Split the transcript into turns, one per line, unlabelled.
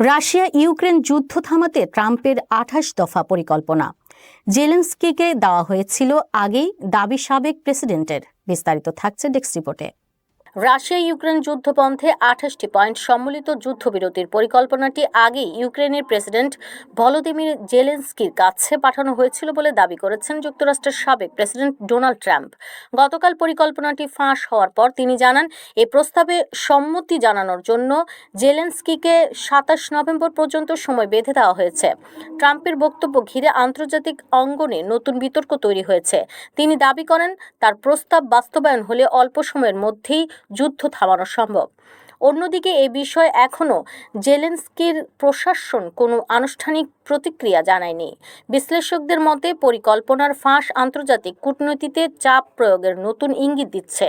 Russia Ukraine যুদ্ধ থামাতে ট্রাম্পের আঠাশ দফা পরিকল্পনা। জেলেন্সকিকে দেওয়া হয়েছিল আগেই দাবি সাবেক প্রেসিডেন্টের। বিস্তারিত থাকছে ডেস্ক রিপোর্টে। রাশিয়া ইউক্রেন যুদ্ধপন্থে আঠাশটি পয়েন্ট সম্মিলিত যুদ্ধবিরতির পরিকল্পনাটি আগেই ইউক্রেনের প্রেসিডেন্ট ভলোদিমির জেলেন্সকির কাছে পাঠানো হয়েছিল বলে দাবি করেছেন যুক্তরাষ্ট্রের সাবেক প্রেসিডেন্ট ডোনাল্ড ট্রাম্প। গতকাল পরিকল্পনাটি ফাঁস হওয়ার পর তিনি জানান, এ প্রস্তাবে সম্মতি জানানোর জন্য জেলেন্সকিকে সাতাশ নভেম্বর পর্যন্ত সময় বেঁধে দেওয়া হয়েছে। ট্রাম্পের বক্তব্য ঘিরে আন্তর্জাতিক অঙ্গনে নতুন বিতর্ক তৈরি হয়েছে। তিনি দাবি করেন, তার প্রস্তাব বাস্তবায়ন হলে অল্প সময়ের মধ্যেই যুদ্ধ থামানো সম্ভব। অন্যদিকে এ বিষয়ে এখনও জেলেন্সকির প্রশাসন কোনো আনুষ্ঠানিক প্রতিক্রিয়া জানায়নি। বিশ্লেষকদের মতে, পরিকল্পনার ফাঁস আন্তর্জাতিক কূটনীতিতে চাপ প্রয়োগের নতুন ইঙ্গিত দিচ্ছে।